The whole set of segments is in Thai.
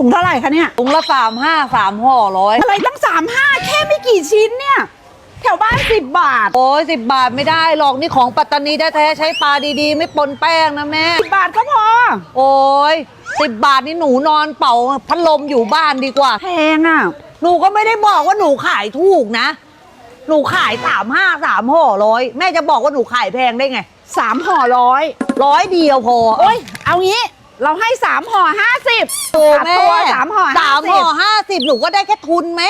ถุงเท่าไหร่คะเนี่ย ถุงละสามห้าสามห่อร้อยอะไรตั้งสามห้าแค่ไม่กี่ชิ้นเนี่ย แถวบ้านสิบบาทโอ้ยสิบบาทไม่ได้หรอกนี่ของปัตตานีแท้ๆใช้ปลาดีๆ ไม่ปนแป้งนะแม่ สิบบาทก็พอ โอ้ยสิบบาทนี่หนูนอนเป่าพัดลมอยู่บ้านดีกว่า แพงอะ หนูก็ไม่ได้บอกว่าหนูขายถูกนะ หนูขายสามห้าสามห่อร้อยแม่จะบอกว่าหนูขายแพงได้ไงสามห่อร้อยร้อยเดียวพอ โอ้ยเอางี้ เราให้สามห่อห้าสิบโอ้แม่ตัวสามห่อสาม50ห่อห้าสิบหนูก็ได้แค่ทุนไหม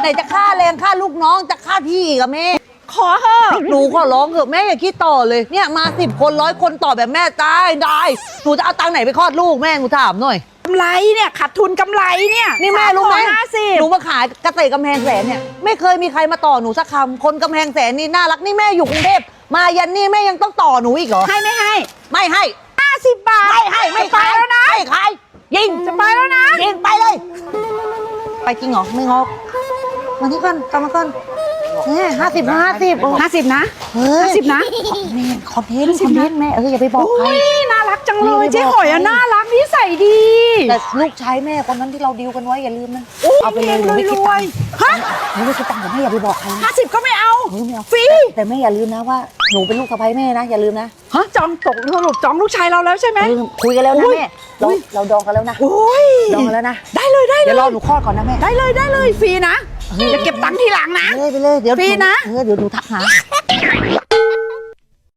ไหนจะค่าแรงค่าลูกน้องจะค่าที่อีกับแม่ ขอเถอะหนูขอร้องเถอะแม่อย่าคิดต่อเลยเนี่ยมาสิบคนร้อยคนต่อแบบแม่ได้ได้หนูจะเอาตังค์ไหนไปคลอดลูกแม่หนูถามหน่อย กำไรเนี่ยขาดทุนกำไรเนี่ยนี่แม่รู้ไหมห้าสิบหนูมาขายเกษตรกำแพงแสนเนี่ยไม่เคยมีใครมาต่อหนูสักคำคนกำแพงแสนนี่น่ารักนี่แม่อยู่กรุงเทพมายันนี่แม่ยังต้องต่อหนูอีกเหรอให้ไม่ให้ไม่ให้ ห้าสิบบาทไม่ให้ไม่ไป ไปจริงเหรอไม่งอกมานี่ก่อนกลับมาก่อนเนี่ยห้าสิบห้าสิบห้าสิบนะเฮ้ยห้าสิบนะแม่คอนเทนต์คอนเทนต์แม่เอออย่าไปบอกใครโอ้ยน่ารักจังเลยไม่เจ๊บอกหอยอะใครน่ารักนิสัยดีแต่ลูกชายแม่คนนั้นที่เราดีลกันไว้อย่าลืมนะโอ้ยเอาไปเลยหนูไม่คิดรตัวงยค์ๆฮะหนูไม่คิดตังค์แต่แม่อย่าไปบอกใครนะ ห้าสิบก็ไม่เอาเฮ้ยไม่เอาฟรี แต่แม่อย่าลืมนะว่า หนูเป็นลูกสะใภ้แม่นะ อย่าลืมนะฮะจองตกสรุปจองลูกชายเราแล้วใช่ไหม เออคุยกันแล้วนะอุ๊ยแม่เราอุ๊ย เราดองกันแล้วนะ โอ้ยดองกันแล้วนะ ได้เลยได้เลเดี๋ยวยรอหนูคลอดก่อนนะแม่ ได้เลยได้เลยฟรีนะจะเก็บตังค์ทีหลังนะไปเลยไปเลย เดี๋ยวฟรีนะ เออเดี๋ยวหนูทักหา